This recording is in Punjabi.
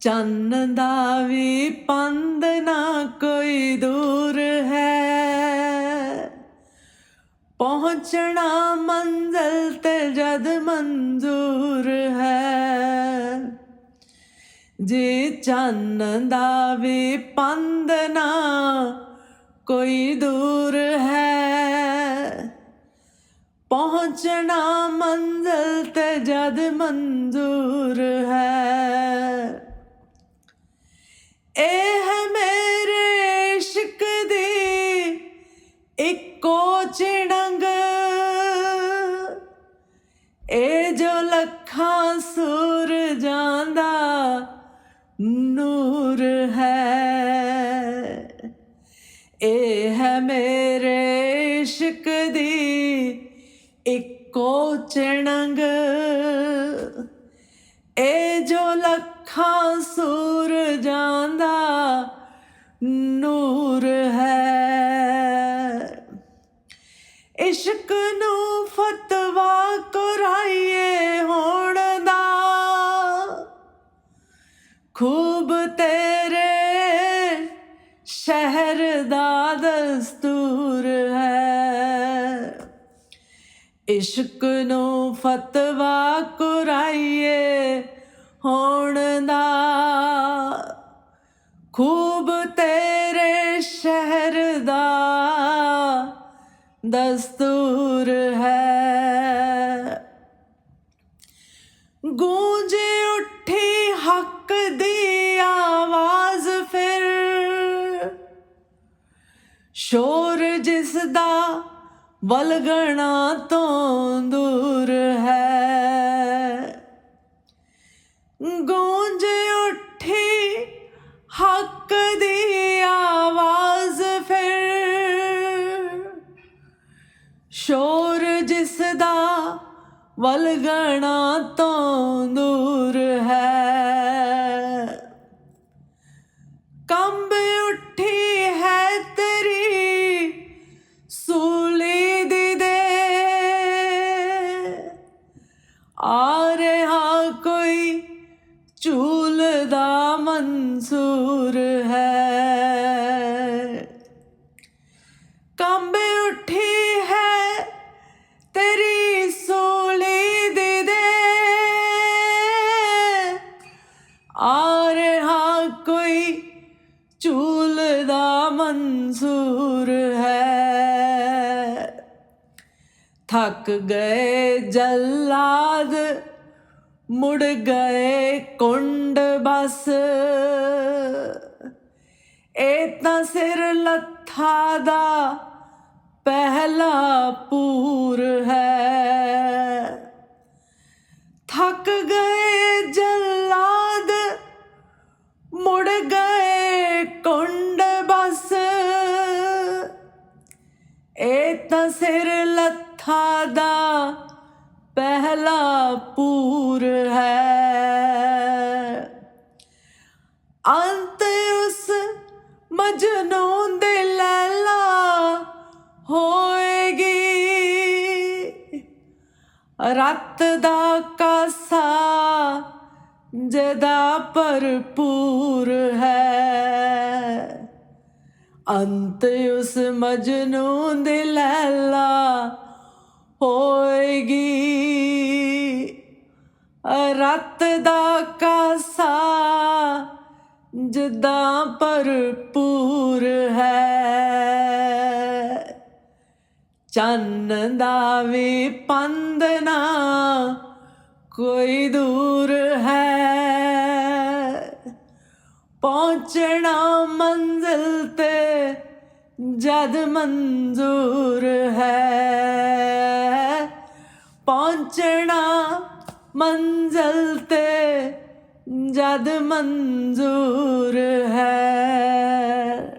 ਚੰਨ ਦਾ ਵੀ ਪੰਦ ਨਾ ਕੋਈ ਦੂਰ ਹੈ। ਪਹੁੰਚਣਾ ਮੰਜ਼ਲ ਤੇ ਜਦ ਮਨਜ਼ੂਰ ਹੈ। ਜੇ ਚੰਨ ਦਾ ਵੀ ਪੰਦ ਨਾ ਕੋਈ ਦੂਰ ਹੈ, ਪਹੁੰਚਣਾ ਮੰਜ਼ਲ ਤੇ ਜਦ ਮਨਜ਼ੂਰ ਹੈ। ਇਹ ਹੈ ਮੇਰੇ ਇਸ਼ਕ ਦੀ ਇੱਕੋ ਚਿੜੰਗ ਇਹ ਜੋ ਲੱਖਾਂ ਸੂਰਜਾਂ ਦਾ ਨੂਰ ਹੈ। ਇਹ ਹੈ ਮੇਰੇ ਇਸ਼ਕ ਦੀ ਇੱਕੋ ਚਿਣੰਗ ਇਹ ਜੋ ਲੱਖਾਂ ਸੂਰਜਾਂ ਦਾ ਨੂਰ ਹੈ। ਇਸ਼ਕ ਨੂੰ ਫਤਵਾ ਕਰਾਈਏ ਹੋਣ ਦਾ, ਖੂਬ ਤੇਰੇ ਸ਼ਹਿਰ ਦਾ ਦਸਤੂਰ ਹੈ। ਇਸ਼ਕ ਨੂੰ ਫਤਵਾ ਕੁਰਾਈਏ ਹੋਣ ਦਾ। ਖੂਬ ਤੇਰੇ ਸ਼ਹਿਰ ਦਾ ਦਸਤੂਰ ਹੈ। ਗੂੰਜੇ ਉੱਠੀ ਹੱਕ ਦੀ ਆਵਾਜ਼ ਫਿਰ। ਸ਼ੋਰ ਜਿਸ ਦਾ ਵਲਗਣਾ ਤੋਂ ਦੂਰ ਹੈ। ਗੂੰਜ ਉੱਠੀ, ਹੱਕ ਦੀ ਆਵਾਜ਼ ਫਿਰ। ਸ਼ੋਰ ਜਿਸ ਦਾ ਵਲਗਣਾ ਤੋਂ ਦੂਰ ਹੈ। ਕੰਬ ਉੱਠੀ ਹੈ ਤੇਰੀ ਸੂਲੀ ਦੀ ਦੇ ਆ ਰਿਹਾ ਕੋਈ ਝੂਲਦਾ ਮਨਸੂਰ ਹੈ। ਕੰਬ ਉੱਠੀ ਹੈ ਤੇਰੀ ਸੂਲੀ ਦੇ ਦੇ ਆ ਰਿਹਾ ਕੋਈ ਝੂਲਦਾ ਮਨਸੂਰ ਹੈ। ਥੱਕ ਗਏ ਜਲਾਦ ਮੁੜ ਗਏ ਕੁੰਡ ਬਸ। ਇਹ ਤਾਂ ਸਿਰ ਲੱਥਾ ਦਾ ਪਹਿਲਾ ਪੂਰ ਹੈ। ਥੱਕ ਗਏ ਜਲਾਦ, ਮੁੜ ਗਏ ਕੁੰਡ ਬਸ। ਇਹ ਤਾਂ ਸਿਰ ਲੱਥਾ ਦਾ ਪਹਿਲਾ ਪੂਰ ਹੈ। ਅੰਤ ਉਸ ਮਜਨੂਨ ਦੇ ਲੈਲਾ ਹੋਏਗੀ। ਰਤ ਦਾ ਕਾਸਾ ਜਦਾ ਭਰਪੂਰ ਹੈ। ਅੰਤ ਉਸ ਮਜਨੂਨ ਦੇ ਲੈਲਾ ਹੋਏਗੀ। ਰਤ ਦਾ ਕਾਸਾ ਜਦਾਂ ਭਰਪੂਰ ਹੈ। ਚੰਨ ਦਾ ਵੀ ਪੰਦ ਨਾ ਕੋਈ ਦੂਰ ਹੈ। ਪਹੁੰਚਣਾ ਮੰਜ਼ਿਲ ਤੇ ਜਦ ਮਨਜ਼ੂਰ ਹੈ। ਪਹੁੰਚਣਾ ਮੰਜ਼ਿਲ ਤੇ ਜਦ ਮਨਜ਼ੂਰ ਹੈ।